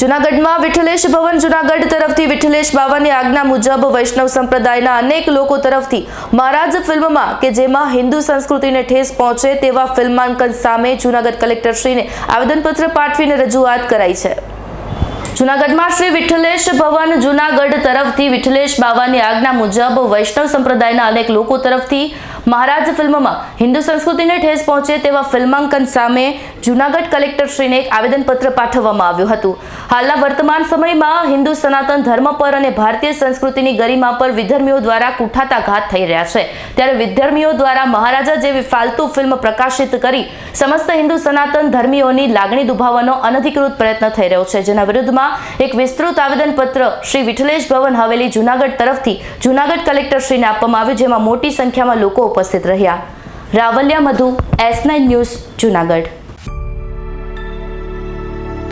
જુનાગઢમાં વિઠ્ઠલેશ ભવન જુનાગઢ તરફથી વિઠ્ઠલેશ બાવાની આજ્ઞા મુજબ વૈષ્ણવ સંપ્રદાયના અનેક લોકો તરફથી મહારાજ ફિલ્મમાં કે જેમાં હિન્દુ સંસ્કૃતિને ઠેસ પહોંચે તેવા ફિલ્માંકન સામે જુનાગઢ કલેક્ટરશ્રીને આવેદનપત્ર પાઠવીને રજૂઆત કરાઈ છે. જુનાગઢમાં શ્રી વિઠ્ઠલેશ ભવન જુનાગઢ તરફથી વિઠ્ઠલેશ બાવાની આજ્ઞા મુજબ વૈષ્ણવ સંપ્રદાયના અનેક લોકો તરફથી મહારાજ ફિલ્મમાં હિન્દુ સંસ્કૃતિને ઠેસ પહોંચે તેવા ફિલ્માંકન સામે જુનાગઢ કલેક્ટરશ્રીને એક આવેદનપત્ર પાઠવવામાં આવ્યું હતું. હાલના વર્તમાન સમયમાં હિન્દુ સનાતન ધર્મ પર અને ભારતીય સંસ્કૃતિની ગરિમા પર વિધર્મીઓ દ્વારા કુઠાતાઘાત થઈ રહ્યા છે. ત્યારે વિધર્મીઓ દ્વારા મહારાજા જેવી ફાલતુ ફિલ્મ પ્રકાશિત કરી સમસ્ત હિન્દુ સનાતન ધર્મીઓની લાગણી દુભાવવાનો અનધિકૃત પ્રયત્ન થઈ રહ્યો છે. જેના વિરુદ્ધમાં એક વિસ્તૃત આવેદનપત્ર શ્રી વિઠલેશ ભવન હવેલી જુનાગઢ તરફથી જુનાગઢ કલેક્ટરશ્રીને આપવામાં આવ્યું, જેમાં મોટી સંખ્યામાં લોકો ઉપસ્થિત રહ્યા. Ravalya Madhu S nine news Junagadh.